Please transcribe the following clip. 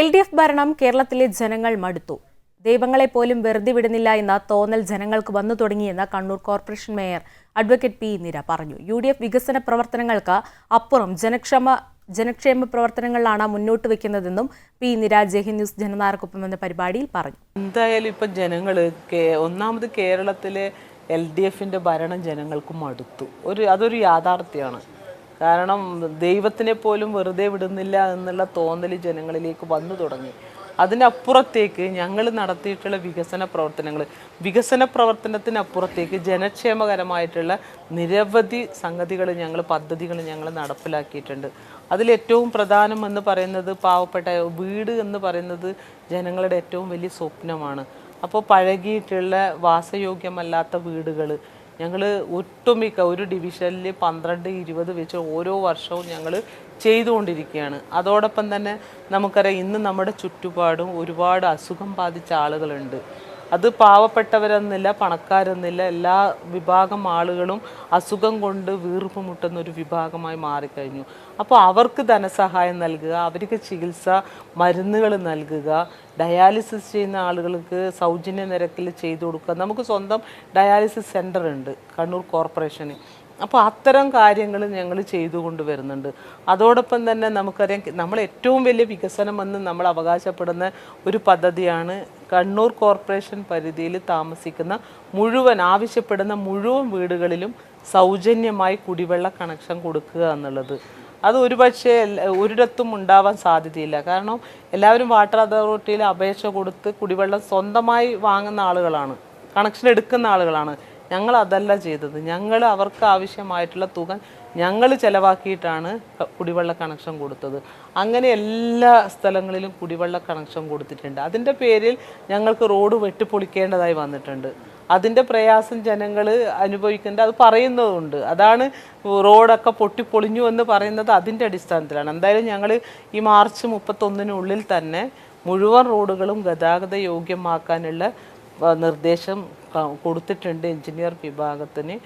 L D F ഭരണം കേരളത്തിലെ ജനങ്ങൾ മടുത്തു. ദൈവങ്ങളെ പോലും വെറുതെ വിടുന്നില്ല എന്ന തോന്നൽ ജനങ്ങൾക്ക് വന്നു തുടങ്ങിയെന്ന് Kannur corporation mayor advocate P Nira പറഞ്ഞു. യു ഡി എഫ് വികസന പ്രവർത്തനങ്ങൾക്ക് അപ്പുറം ജനക്ഷമ ജനക്ഷേമ പ്രവർത്തനങ്ങളാണ് മുന്നോട്ട് വെക്കുന്നതെന്നും പി നിര ജെഹി ന്യൂസ് ജനനായകർക്കൊപ്പം എന്ന പരിപാടിയിൽ പറഞ്ഞു. എന്തായാലും ഇപ്പം ജനങ്ങൾ ഒന്നാമത് കേരളത്തിലെ എൽ ഡി എഫിന്റെ ഭരണം ജനങ്ങൾക്ക് മടുത്തു. ഒരു അതൊരു യാഥാർത്ഥ്യമാണ്. കാരണം ദൈവത്തിനെ പോലും വെറുതെ വിടുന്നില്ല എന്നുള്ള തോന്നൽ ജനങ്ങളിലേക്ക് വന്നു തുടങ്ങി. അതിനപ്പുറത്തേക്ക് ഞങ്ങൾ നടത്തിയിട്ടുള്ള വികസന പ്രവർത്തനങ്ങൾ വികസന പ്രവർത്തനത്തിനപ്പുറത്തേക്ക് ജനക്ഷേമകരമായിട്ടുള്ള നിരവധി സംഗതികൾ ഞങ്ങൾ പദ്ധതികൾ ഞങ്ങൾ നടപ്പിലാക്കിയിട്ടുണ്ട്. അതിലേറ്റവും പ്രധാനം എന്ന് പറയുന്നത് പാവപ്പെട്ട വീട് എന്ന് പറയുന്നത് ജനങ്ങളുടെ ഏറ്റവും വലിയ സ്വപ്നമാണ്. അപ്പോൾ പഴകിയിട്ടുള്ള വാസയോഗ്യമല്ലാത്ത വീടുകൾ ഞങ്ങൾ ഒട്ടുമിക്ക ഒരു ഡിവിഷനിൽ പന്ത്രണ്ട് ഇരുപത് വെച്ച് ഓരോ വർഷവും ഞങ്ങൾ ചെയ്തുകൊണ്ടിരിക്കുകയാണ്. അതോടൊപ്പം തന്നെ നമുക്കറിയാം ഇന്ന് നമ്മുടെ ചുറ്റുപാടും ഒരുപാട് അസുഖം ബാധിച്ച ആളുകളുണ്ട്. അത് പാവപ്പെട്ടവരെന്നില്ല പണക്കാരെന്നില്ല എല്ലാ വിഭാഗം ആളുകളും അസുഖം കൊണ്ട് വീർപ്പ് മുട്ടുന്ന ഒരു വിഭാഗമായി മാറിക്കഴിഞ്ഞു. അപ്പോൾ അവർക്ക് ധനസഹായം നൽകുക അവർക്ക് ചികിത്സ മരുന്നുകൾ നൽകുക ഡയാലിസിസ് ചെയ്യുന്ന ആളുകൾക്ക് സൗജന്യ നിരക്കിൽ ചെയ്തു കൊടുക്കുക. നമുക്ക് സ്വന്തം ഡയാലിസിസ് സെന്റർ ഉണ്ട് കണ്ണൂർ കോർപ്പറേഷന്. അപ്പോൾ അത്തരം കാര്യങ്ങൾ ഞങ്ങൾ ചെയ്തു കൊണ്ടുവരുന്നുണ്ട് അതോടൊപ്പം തന്നെ നമുക്കറിയാം നമ്മൾ ഏറ്റവും വലിയ വികസനം എന്ന് നമ്മൾ അവകാശപ്പെടുന്ന ഒരു പദ്ധതിയാണ് കണ്ണൂർ കോർപ്പറേഷൻ പരിധിയിൽ താമസിക്കുന്ന മുഴുവൻ ആവശ്യപ്പെടുന്ന മുഴുവൻ വീടുകളിലും സൗജന്യമായി കുടിവെള്ള കണക്ഷൻ കൊടുക്കുക എന്നുള്ളത്. അത് ഒരുപക്ഷേ ഒരിടത്തും ഉണ്ടാവാൻ സാധ്യതയില്ല. കാരണം എല്ലാവരും വാട്ടർ അതോറിറ്റിയിൽ അപേക്ഷ കൊടുത്ത് കുടിവെള്ളം സ്വന്തമായി വാങ്ങുന്ന ആളുകളാണ്. കണക്ഷൻ എടുക്കുന്ന ആളുകളാണ്. ഞങ്ങൾ അതല്ല ചെയ്തത്. ഞങ്ങൾ അവർക്ക് ആവശ്യമായിട്ടുള്ള തുക ഞങ്ങൾ ചിലവാക്കിയിട്ടാണ് കുടിവെള്ള കണക്ഷൻ കൊടുത്തത്. അങ്ങനെ എല്ലാ സ്ഥലങ്ങളിലും കുടിവെള്ള കണക്ഷൻ കൊടുത്തിട്ടുണ്ട്. അതിന്റെ പേരിൽ ഞങ്ങൾക്ക് റോഡ് വെട്ടിപ്പൊളിക്കേണ്ടതായി വന്നിട്ടുണ്ട്. അതിന്റെ പ്രയാസം ജനങ്ങൾ അനുഭവിക്കേണ്ട അത് പറയുന്നതുണ്ട്. അതാണ് റോഡൊക്കെ പൊട്ടിപ്പൊളിഞ്ഞു എന്ന് പറയുന്നത് അതിന്റെ അടിസ്ഥാനത്തിലാണ്. എന്തായാലും ഞങ്ങൾ ഈ മാർച്ച് മുപ്പത്തൊന്നിനുള്ളിൽ തന്നെ മുഴുവൻ റോഡുകളും ഗതാഗത യോഗ്യമാക്കാനുള്ള നിർദ്ദേശം കൊടുത്തിട്ടുണ്ട് എഞ്ചിനീയർ വിഭാഗത്തിന്.